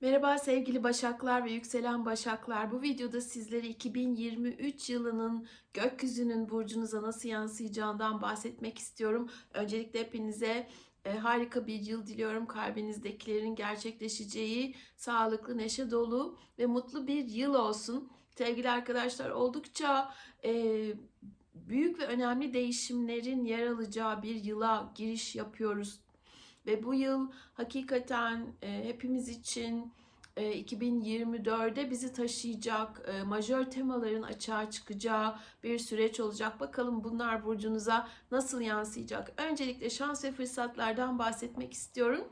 Merhaba sevgili Başaklar ve yükselen Başaklar. Bu videoda sizlere 2023 yılının gökyüzünün burcunuza nasıl yansıyacağından bahsetmek istiyorum. Öncelikle hepinize e, harika bir yıl diliyorum. Kalbinizdekilerin gerçekleşeceği, sağlıklı, neşe dolu ve mutlu bir yıl olsun. Sevgili arkadaşlar oldukça e, büyük ve önemli değişimlerin yer alacağı bir yıla giriş yapıyoruz. Ve bu yıl hakikaten e, hepimiz için e, 2024'de bizi taşıyacak, e, majör temaların açığa çıkacağı bir süreç olacak. Bakalım bunlar burcunuza nasıl yansıyacak? Öncelikle şans ve fırsatlardan bahsetmek istiyorum.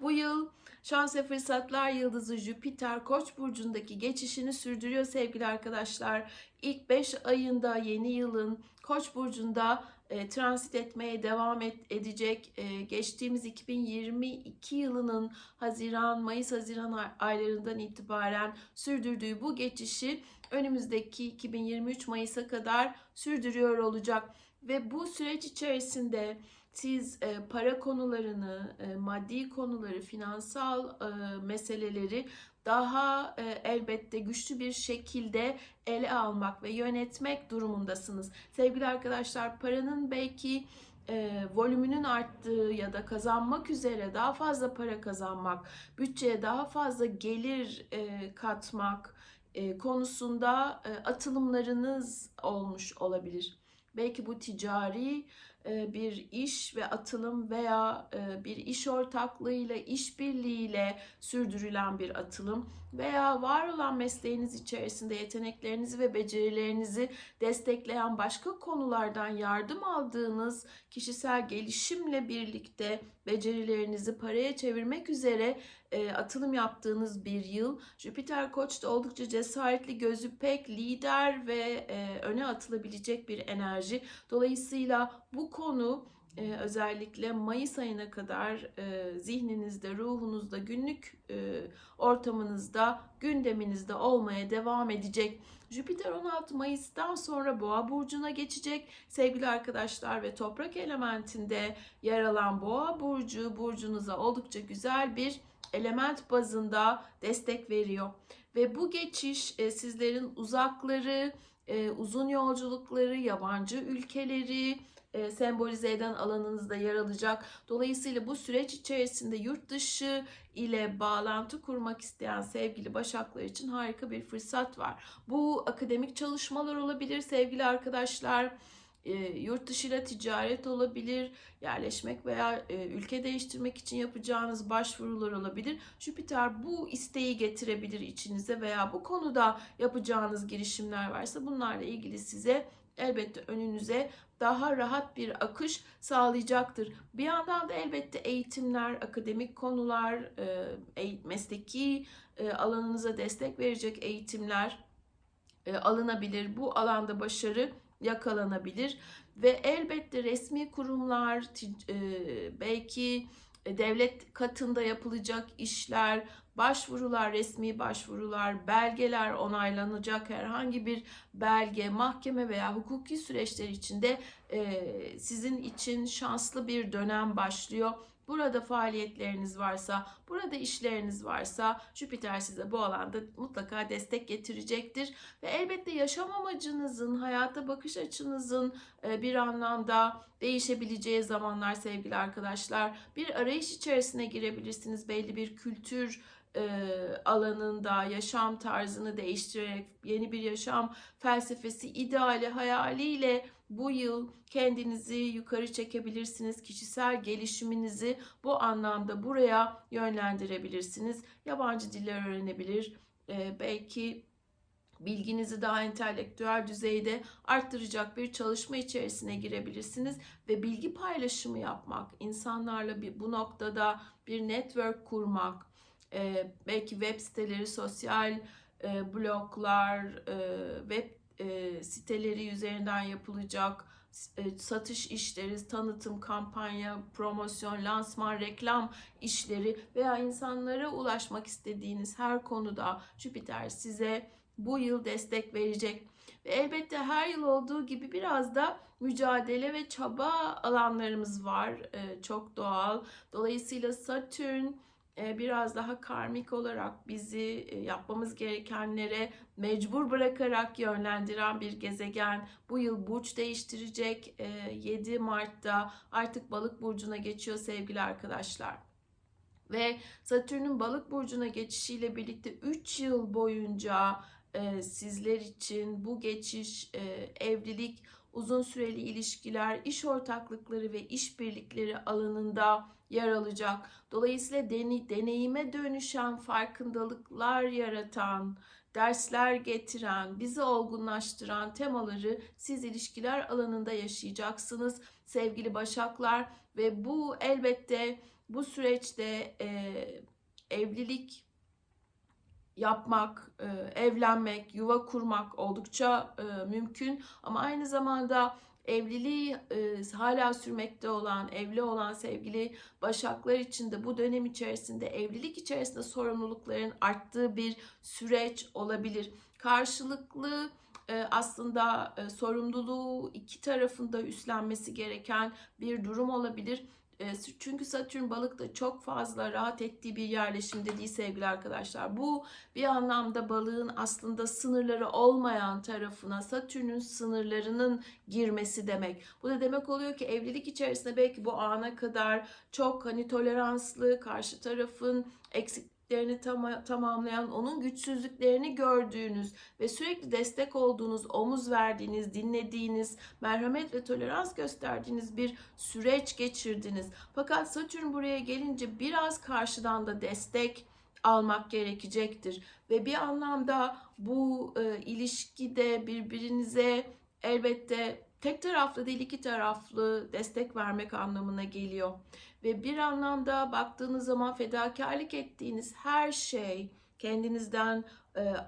Bu yıl şans ve fırsatlar yıldızı Jüpiter Koç burcundaki geçişini sürdürüyor sevgili arkadaşlar. İlk 5 ayında yeni yılın Koç burcunda e, transit etmeye devam et, edecek. E, geçtiğimiz 2022 yılının Haziran, Mayıs-Haziran ay- aylarından itibaren sürdürdüğü bu geçişi önümüzdeki 2023 Mayıs'a kadar sürdürüyor olacak. Ve bu süreç içerisinde siz e, para konularını, e, maddi konuları, finansal e, meseleleri daha e, elbette güçlü bir şekilde ele almak ve yönetmek durumundasınız. Sevgili arkadaşlar paranın belki e, volümünün arttığı ya da kazanmak üzere daha fazla para kazanmak, bütçeye daha fazla gelir e, katmak e, konusunda e, atılımlarınız olmuş olabilir. Belki bu ticari bir iş ve atılım veya e, bir iş ortaklığıyla, işbirliğiyle sürdürülen bir atılım veya var olan mesleğiniz içerisinde yeteneklerinizi ve becerilerinizi destekleyen başka konulardan yardım aldığınız kişisel gelişimle birlikte becerilerinizi paraya çevirmek üzere e, atılım yaptığınız bir yıl. Jüpiter Koç'ta oldukça cesaretli, gözü pek lider ve e, öne atılabilecek bir enerji. Dolayısıyla bu konu e, özellikle Mayıs ayına kadar e, zihninizde, ruhunuzda, günlük e, ortamınızda, gündeminizde olmaya devam edecek. Jüpiter 16 Mayıs'tan sonra Boğa burcuna geçecek. Sevgili arkadaşlar ve toprak elementinde yer alan Boğa burcu burcunuza oldukça güzel bir element bazında destek veriyor. Ve bu geçiş e, sizlerin uzakları, e, uzun yolculukları, yabancı ülkeleri e, sembolize eden alanınızda yer alacak. Dolayısıyla bu süreç içerisinde yurt dışı ile bağlantı kurmak isteyen sevgili başaklar için harika bir fırsat var. Bu akademik çalışmalar olabilir sevgili arkadaşlar. E, yurt dışıyla ticaret olabilir, yerleşmek veya e, ülke değiştirmek için yapacağınız başvurular olabilir. Jüpiter bu isteği getirebilir içinize veya bu konuda yapacağınız girişimler varsa bunlarla ilgili size elbette önünüze daha rahat bir akış sağlayacaktır. Bir yandan da elbette eğitimler, akademik konular, e, mesleki e, alanınıza destek verecek eğitimler e, alınabilir. Bu alanda başarı yakalanabilir ve elbette resmi kurumlar, belki devlet katında yapılacak işler, başvurular, resmi başvurular, belgeler onaylanacak herhangi bir belge, mahkeme veya hukuki süreçler içinde e, sizin için şanslı bir dönem başlıyor. Burada faaliyetleriniz varsa, burada işleriniz varsa Jüpiter size bu alanda mutlaka destek getirecektir. Ve elbette yaşam amacınızın, hayata bakış açınızın bir anlamda değişebileceği zamanlar sevgili arkadaşlar. Bir arayış içerisine girebilirsiniz belli bir kültür alanında yaşam tarzını değiştirerek yeni bir yaşam felsefesi, ideali, hayaliyle bu yıl kendinizi yukarı çekebilirsiniz. Kişisel gelişiminizi bu anlamda buraya yönlendirebilirsiniz. Yabancı diller öğrenebilir. belki bilginizi daha entelektüel düzeyde arttıracak bir çalışma içerisine girebilirsiniz ve bilgi paylaşımı yapmak, insanlarla bir bu noktada bir network kurmak, e, belki web siteleri, sosyal e, bloglar, e, web e, siteleri üzerinden yapılacak e, satış işleri, tanıtım, kampanya, promosyon, lansman, reklam işleri veya insanlara ulaşmak istediğiniz her konuda Jüpiter size bu yıl destek verecek. Ve elbette her yıl olduğu gibi biraz da mücadele ve çaba alanlarımız var. Ee, çok doğal. Dolayısıyla Satürn e, biraz daha karmik olarak bizi e, yapmamız gerekenlere mecbur bırakarak yönlendiren bir gezegen. Bu yıl burç değiştirecek. E, 7 Mart'ta artık balık burcuna geçiyor sevgili arkadaşlar. Ve Satürn'ün balık burcuna geçişiyle birlikte 3 yıl boyunca e, sizler için bu geçiş, e, evlilik, uzun süreli ilişkiler, iş ortaklıkları ve işbirlikleri alanında yer alacak. Dolayısıyla deni- deneyime dönüşen farkındalıklar yaratan, dersler getiren, bizi olgunlaştıran temaları siz ilişkiler alanında yaşayacaksınız sevgili başaklar ve bu elbette bu süreçte e, evlilik yapmak, e, evlenmek, yuva kurmak oldukça e, mümkün ama aynı zamanda evliliği e, hala sürmekte olan, evli olan sevgili başaklar için de bu dönem içerisinde evlilik içerisinde sorumlulukların arttığı bir süreç olabilir. Karşılıklı aslında sorumluluğu iki tarafında üstlenmesi gereken bir durum olabilir. E, Çünkü Satürn balıkta çok fazla rahat ettiği bir yerleşimde değil sevgili arkadaşlar. Bu bir anlamda balığın aslında sınırları olmayan tarafına Satürn'ün sınırlarının girmesi demek. Bu da demek oluyor ki evlilik içerisinde belki bu ana kadar çok hani toleranslı karşı tarafın eksikliklerini tama- tamamlayan, onun güçsüzlüklerini gördüğünüz ve sürekli destek olduğunuz, omuz verdiğiniz, dinlediğiniz, merhamet ve tolerans gösterdiğiniz bir süreç geçirdiniz. Fakat Satürn buraya gelince biraz karşıdan da destek almak gerekecektir ve bir anlamda bu e, ilişkide birbirinize elbette tek taraflı değil iki taraflı destek vermek anlamına geliyor. Ve bir anlamda baktığınız zaman fedakarlık ettiğiniz her şey, kendinizden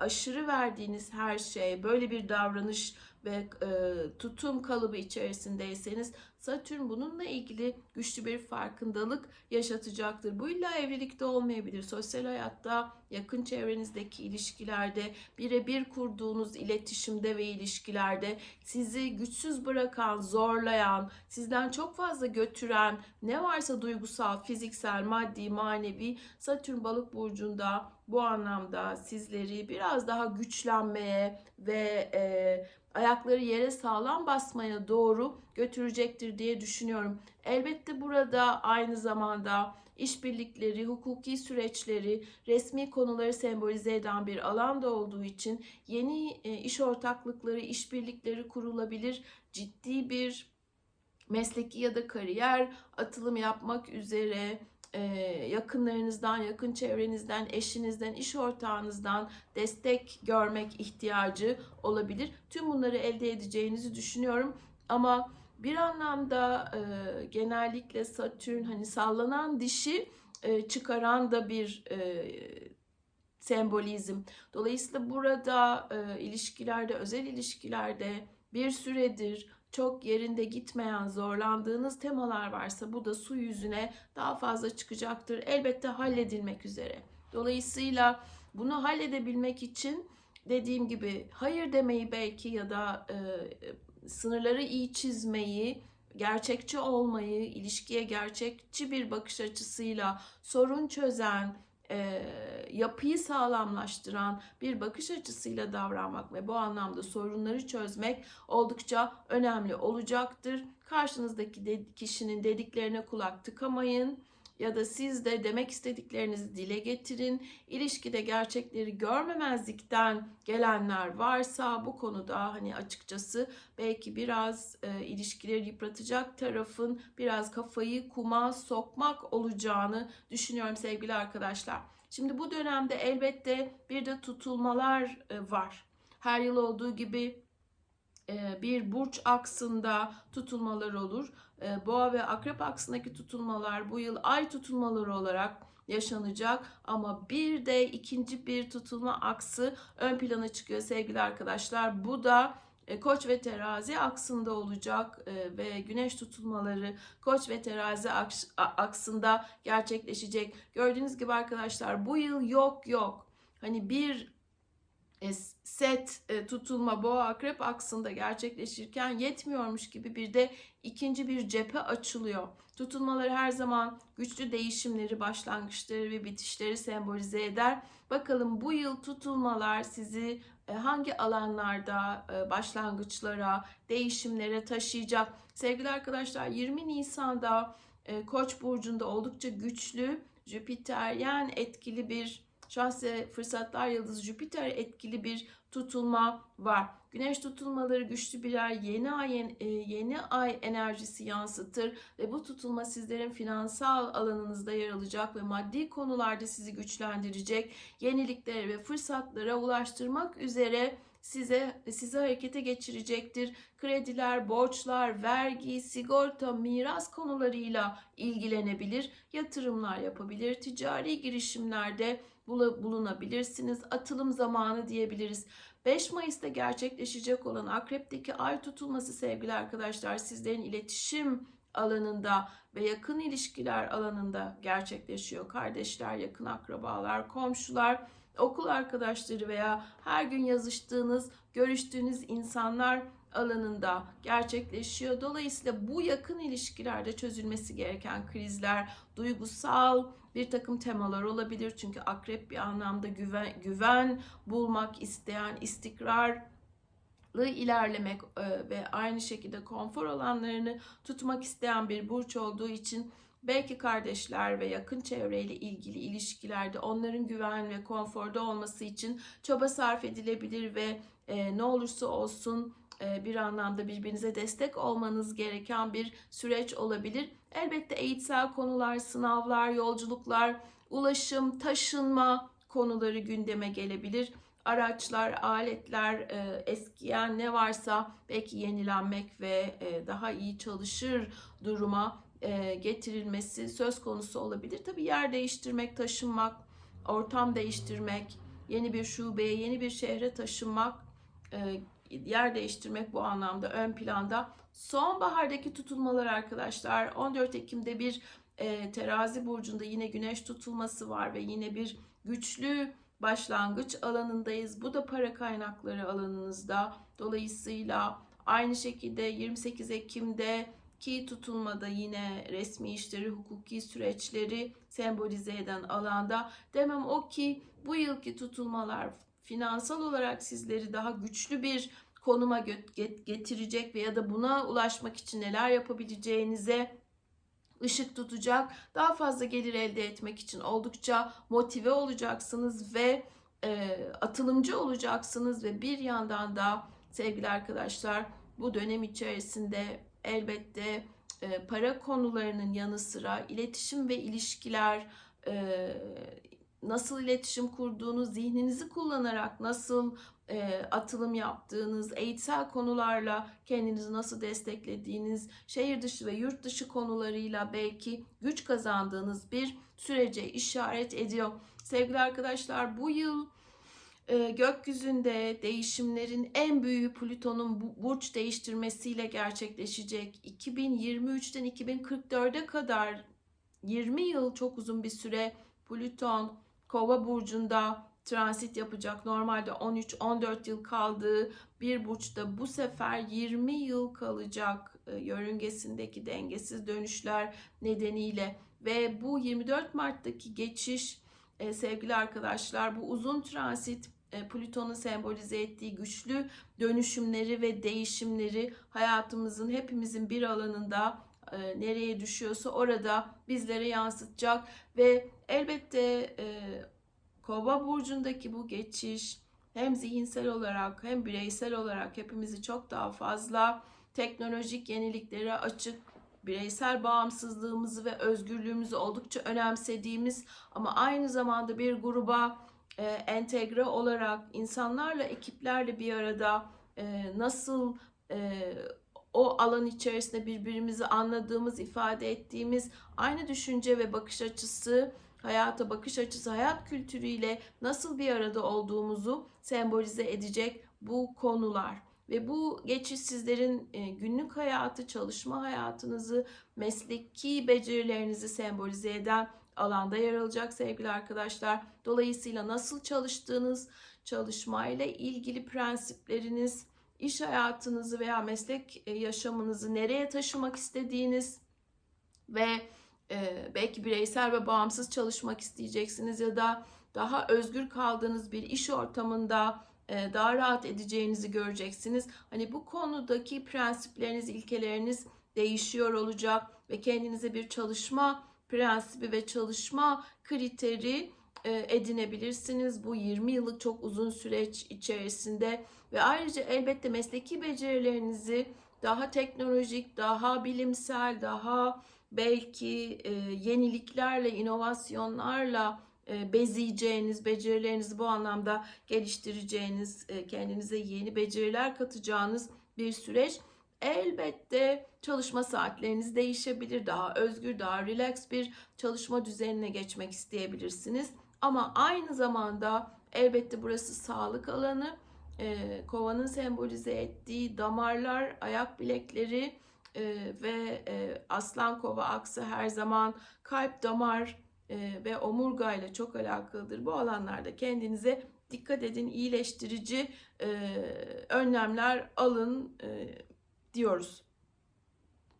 aşırı verdiğiniz her şey, böyle bir davranış ve e, tutum kalıbı içerisindeyseniz Satürn bununla ilgili güçlü bir farkındalık yaşatacaktır. Bu illa evlilikte olmayabilir. Sosyal hayatta, yakın çevrenizdeki ilişkilerde, birebir kurduğunuz iletişimde ve ilişkilerde sizi güçsüz bırakan, zorlayan, sizden çok fazla götüren ne varsa duygusal, fiziksel, maddi, manevi Satürn balık burcunda bu anlamda sizleri biraz daha güçlenmeye ve e, ayakları yere sağlam basmaya doğru götürecektir diye düşünüyorum. Elbette burada aynı zamanda işbirlikleri, hukuki süreçleri, resmi konuları sembolize eden bir alan da olduğu için yeni e, iş ortaklıkları, işbirlikleri kurulabilir. Ciddi bir mesleki ya da kariyer atılım yapmak üzere yakınlarınızdan, yakın çevrenizden, eşinizden, iş ortağınızdan destek görmek ihtiyacı olabilir. Tüm bunları elde edeceğinizi düşünüyorum. Ama bir anlamda e, genellikle Satürn hani sallanan dişi e, çıkaran da bir e, sembolizm. Dolayısıyla burada e, ilişkilerde, özel ilişkilerde bir süredir çok yerinde gitmeyen, zorlandığınız temalar varsa bu da su yüzüne daha fazla çıkacaktır. Elbette halledilmek üzere. Dolayısıyla bunu halledebilmek için dediğim gibi hayır demeyi belki ya da e, sınırları iyi çizmeyi, gerçekçi olmayı, ilişkiye gerçekçi bir bakış açısıyla sorun çözen, e, yapıyı sağlamlaştıran bir bakış açısıyla davranmak ve bu anlamda sorunları çözmek oldukça önemli olacaktır. Karşınızdaki de, kişinin dediklerine kulak tıkamayın ya da siz de demek istediklerinizi dile getirin. İlişkide gerçekleri görmemezlikten gelenler varsa bu konuda hani açıkçası belki biraz e, ilişkileri yıpratacak tarafın biraz kafayı kuma sokmak olacağını düşünüyorum sevgili arkadaşlar. Şimdi bu dönemde elbette bir de tutulmalar e, var. Her yıl olduğu gibi bir burç aksında tutulmalar olur. E, Boğa ve Akrep aksındaki tutulmalar bu yıl ay tutulmaları olarak yaşanacak ama bir de ikinci bir tutulma aksı ön plana çıkıyor sevgili arkadaşlar. Bu da e, Koç ve Terazi aksında olacak ve güneş tutulmaları Koç ve Terazi aksında gerçekleşecek. Gördüğünüz gibi arkadaşlar bu yıl yok yok. Hani bir set e, tutulma boğa akrep aksında gerçekleşirken yetmiyormuş gibi bir de ikinci bir cephe açılıyor. Tutulmaları her zaman güçlü değişimleri, başlangıçları ve bitişleri sembolize eder. Bakalım bu yıl tutulmalar sizi e, hangi alanlarda e, başlangıçlara, değişimlere taşıyacak? Sevgili arkadaşlar 20 Nisan'da e, Koç burcunda oldukça güçlü Jüpiter yani etkili bir şahse fırsatlar yıldızı Jüpiter etkili bir tutulma var. Güneş tutulmaları güçlü birer yeni ay e, yeni ay enerjisi yansıtır ve bu tutulma sizlerin finansal alanınızda yer alacak ve maddi konularda sizi güçlendirecek, yeniliklere ve fırsatlara ulaştırmak üzere size sizi harekete geçirecektir. Krediler, borçlar, vergi, sigorta, miras konularıyla ilgilenebilir, yatırımlar yapabilir, ticari girişimlerde bulunabilirsiniz. Atılım zamanı diyebiliriz. 5 Mayıs'ta gerçekleşecek olan Akrep'teki ay tutulması sevgili arkadaşlar sizlerin iletişim alanında ve yakın ilişkiler alanında gerçekleşiyor. Kardeşler, yakın akrabalar, komşular, okul arkadaşları veya her gün yazıştığınız, görüştüğünüz insanlar alanında gerçekleşiyor. Dolayısıyla bu yakın ilişkilerde çözülmesi gereken krizler, duygusal bir takım temalar olabilir. Çünkü akrep bir anlamda güven, güven bulmak isteyen, istikrarlı ilerlemek e, ve aynı şekilde konfor alanlarını tutmak isteyen bir burç olduğu için belki kardeşler ve yakın çevreyle ilgili ilişkilerde onların güven ve konforda olması için çaba sarf edilebilir ve e, ne olursa olsun e, bir anlamda birbirinize destek olmanız gereken bir süreç olabilir. Elbette eğitsel konular, sınavlar, yolculuklar, ulaşım, taşınma konuları gündeme gelebilir. Araçlar, aletler, e, eskiyen ne varsa belki yenilenmek ve e, daha iyi çalışır duruma getirilmesi söz konusu olabilir. Tabii yer değiştirmek, taşınmak, ortam değiştirmek, yeni bir şubeye, yeni bir şehre taşınmak yer değiştirmek bu anlamda ön planda. Sonbahardaki tutulmalar arkadaşlar 14 Ekim'de bir e, terazi burcunda yine güneş tutulması var ve yine bir güçlü başlangıç alanındayız. Bu da para kaynakları alanınızda. Dolayısıyla aynı şekilde 28 Ekim'de ki tutulmada yine resmi işleri, hukuki süreçleri sembolize eden alanda demem o ki bu yılki tutulmalar finansal olarak sizleri daha güçlü bir konuma getirecek veya da buna ulaşmak için neler yapabileceğinize ışık tutacak. Daha fazla gelir elde etmek için oldukça motive olacaksınız ve e, atılımcı olacaksınız ve bir yandan da sevgili arkadaşlar bu dönem içerisinde elbette e, para konularının yanı sıra iletişim ve ilişkiler e, nasıl iletişim kurduğunuz, zihninizi kullanarak nasıl e, atılım yaptığınız, eğitsel konularla kendinizi nasıl desteklediğiniz, şehir dışı ve yurt dışı konularıyla belki güç kazandığınız bir sürece işaret ediyor. Sevgili arkadaşlar bu yıl e, gökyüzünde değişimlerin en büyüğü Plüton'un bu, burç değiştirmesiyle gerçekleşecek. 2023'ten 2044'e kadar 20 yıl çok uzun bir süre Plüton Kova burcunda transit yapacak. Normalde 13-14 yıl kaldığı bir burçta bu sefer 20 yıl kalacak e, yörüngesindeki dengesiz dönüşler nedeniyle ve bu 24 Mart'taki geçiş e, sevgili arkadaşlar bu uzun transit e, Plüton'un sembolize ettiği güçlü dönüşümleri ve değişimleri hayatımızın hepimizin bir alanında nereye düşüyorsa orada bizlere yansıtacak. Ve elbette Kova burcundaki bu geçiş hem zihinsel olarak hem bireysel olarak hepimizi çok daha fazla teknolojik yeniliklere açık, bireysel bağımsızlığımızı ve özgürlüğümüzü oldukça önemsediğimiz ama aynı zamanda bir gruba e, entegre olarak insanlarla, ekiplerle bir arada e, nasıl e, o alan içerisinde birbirimizi anladığımız, ifade ettiğimiz aynı düşünce ve bakış açısı hayata bakış açısı, hayat kültürüyle nasıl bir arada olduğumuzu sembolize edecek bu konular. Ve bu geçiş sizlerin e, günlük hayatı, çalışma hayatınızı, mesleki becerilerinizi sembolize eden alanda yer alacak sevgili arkadaşlar. Dolayısıyla nasıl çalıştığınız, çalışmayla ilgili prensipleriniz, iş hayatınızı veya meslek e, yaşamınızı nereye taşımak istediğiniz, ve e, belki bireysel ve bağımsız çalışmak isteyeceksiniz ya da daha özgür kaldığınız bir iş ortamında e, daha rahat edeceğinizi göreceksiniz. Hani bu konudaki prensipleriniz, ilkeleriniz değişiyor olacak ve kendinize bir çalışma prensibi ve çalışma kriteri edinebilirsiniz. Bu 20 yıllık çok uzun süreç içerisinde ve ayrıca elbette mesleki becerilerinizi daha teknolojik, daha bilimsel, daha belki e, yeniliklerle, inovasyonlarla e, bezeyeceğiniz, becerilerinizi bu anlamda geliştireceğiniz, e, kendinize yeni beceriler katacağınız bir süreç. Elbette çalışma saatleriniz değişebilir. Daha özgür, daha relax bir çalışma düzenine geçmek isteyebilirsiniz. Ama aynı zamanda elbette burası sağlık alanı. E, kovanın sembolize ettiği damarlar, ayak bilekleri e, ve e, aslan kova aksı her zaman kalp damar e, ve omurga ile çok alakalıdır. Bu alanlarda kendinize dikkat edin, iyileştirici e, önlemler alın e, diyoruz.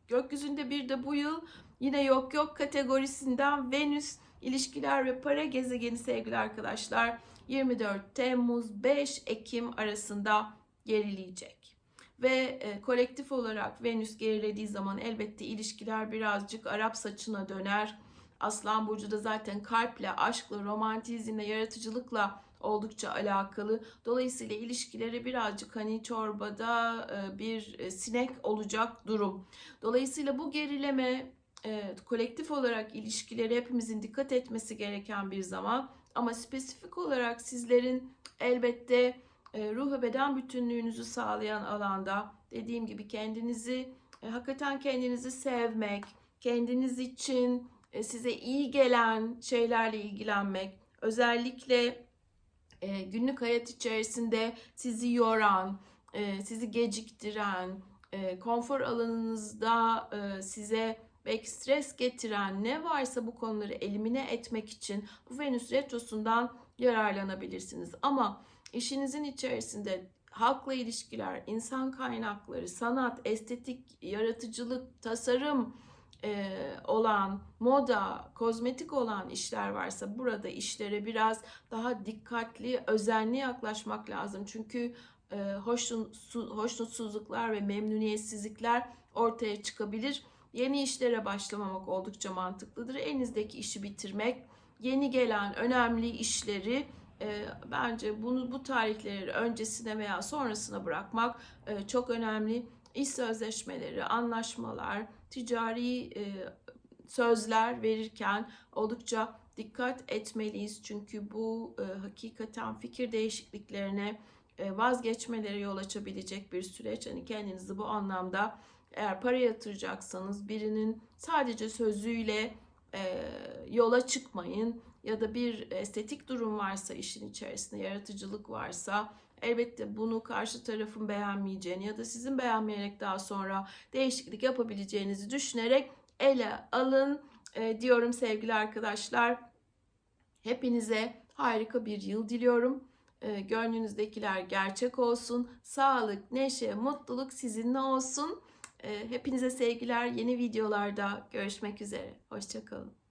Gökyüzünde bir de bu yıl yine yok yok kategorisinden Venüs ilişkiler ve para gezegeni sevgili arkadaşlar 24 Temmuz 5 Ekim arasında gerileyecek. Ve e, kolektif olarak Venüs gerilediği zaman elbette ilişkiler birazcık Arap saçına döner. Aslan Burcu da zaten kalple, aşkla, romantizmle, yaratıcılıkla oldukça alakalı. Dolayısıyla ilişkileri birazcık hani çorbada e, bir e, sinek olacak durum. Dolayısıyla bu gerileme e, kolektif olarak ilişkileri hepimizin dikkat etmesi gereken bir zaman. Ama spesifik olarak sizlerin elbette ruh ve beden bütünlüğünüzü sağlayan alanda dediğim gibi kendinizi hakikaten kendinizi sevmek, kendiniz için size iyi gelen şeylerle ilgilenmek, özellikle e, günlük hayat içerisinde sizi yoran, e, sizi geciktiren, e, konfor alanınızda e, size belki stres getiren ne varsa bu konuları elimine etmek için bu Venüs retrosundan yararlanabilirsiniz. Ama işinizin içerisinde halkla ilişkiler, insan kaynakları, sanat, estetik, yaratıcılık, tasarım, e, olan, moda, kozmetik olan işler varsa burada işlere biraz daha dikkatli, özenli yaklaşmak lazım. Çünkü e, hoşnutsuzluklar ve memnuniyetsizlikler ortaya çıkabilir. Yeni işlere başlamamak oldukça mantıklıdır. Elinizdeki işi bitirmek, yeni gelen önemli işleri e, bence bunu bu tarihleri öncesine veya sonrasına bırakmak e, çok önemli. İş sözleşmeleri, anlaşmalar, ticari e, sözler verirken oldukça dikkat etmeliyiz. Çünkü bu e, hakikaten fikir değişikliklerine e, vazgeçmelere yol açabilecek bir süreç. Hani kendinizi bu anlamda eğer para yatıracaksanız birinin sadece sözüyle e, yola çıkmayın ya da bir estetik durum varsa işin içerisinde yaratıcılık varsa elbette bunu karşı tarafın beğenmeyeceğini ya da sizin beğenmeyerek daha sonra değişiklik yapabileceğinizi düşünerek ele alın e, diyorum sevgili arkadaşlar. Hepinize harika bir yıl diliyorum. E, gönlünüzdekiler gerçek olsun. Sağlık, neşe, mutluluk sizinle olsun. E, hepinize sevgiler. Yeni videolarda görüşmek üzere. Hoşçakalın.